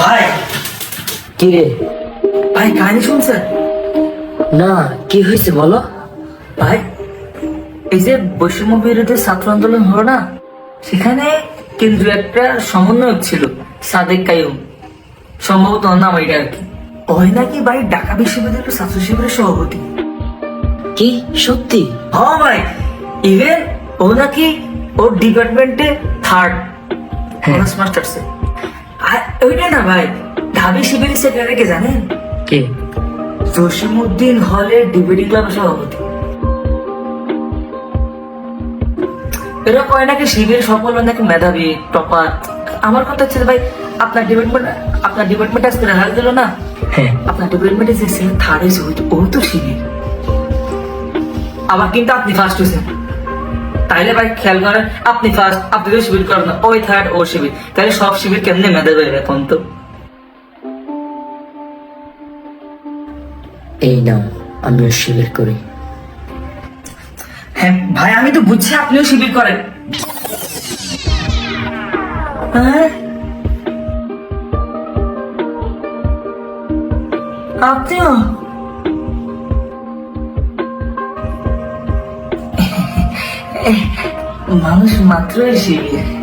ভাই। কি রে? ভাই কাহিনী শুনছেন? না কি হয়েছে বলো? ভাই এই যে বৈষম্য বিরোধী ছাত্র আন্দোলন হলো না সেখানে কেন্দ্রীয় একটা সমন্বয়ক ছিল সাদেক কায়ুম সম্ভবত নাম এটা আর কি। ওই নাকি ভাই ঢাকা বিশ্ববিদ্যালয়ের ছাত্র শিবিরের সভাপতি। কি? সত্যি? হ্যাঁ ভাই ইভেন ও নাকি ওর ডিপার্টমেন্টে থার্ড হ্যাঁ। অনার্স মাস্টার্সে আর ওইটা না ভাই ঢাবি সেক্রেটারি কে জানেন? কে? জসিমুদ্দিন হলের ডিবেটিং ক্লাবের সভাপতি। এরা কয় নাকি শিবির সকল নাকি মেধাবী টপার আমার কথা হচ্ছে ভাই আপনার ডিপার্টমেন্ট আপনার ডিপার্টমেন্ট আজকে রেহাল দিল না? হ্যাঁ। আপনার ডিপার্টমেন্টে যে থার্ড হয়েছে ও তো শিবির আবার কিন্তু আপনি ফার্স্ট হয়েছেন। তাইলে ভাই খেয়াল করেন আপনি ফার্স্ট আপনি তো শিবির করেন ওই থার্ড ও শিবির। তাহলে সব শিবির কেমনে মেদে মেধাবী এখন তো? এই নাও আমিও শিবির করি। হ্যাঁ ভাই আমি তো বুঝছি আপনিও শিবির করেন। হ্যাঁ? আপনিও? মানুষ মাত্রই শিবির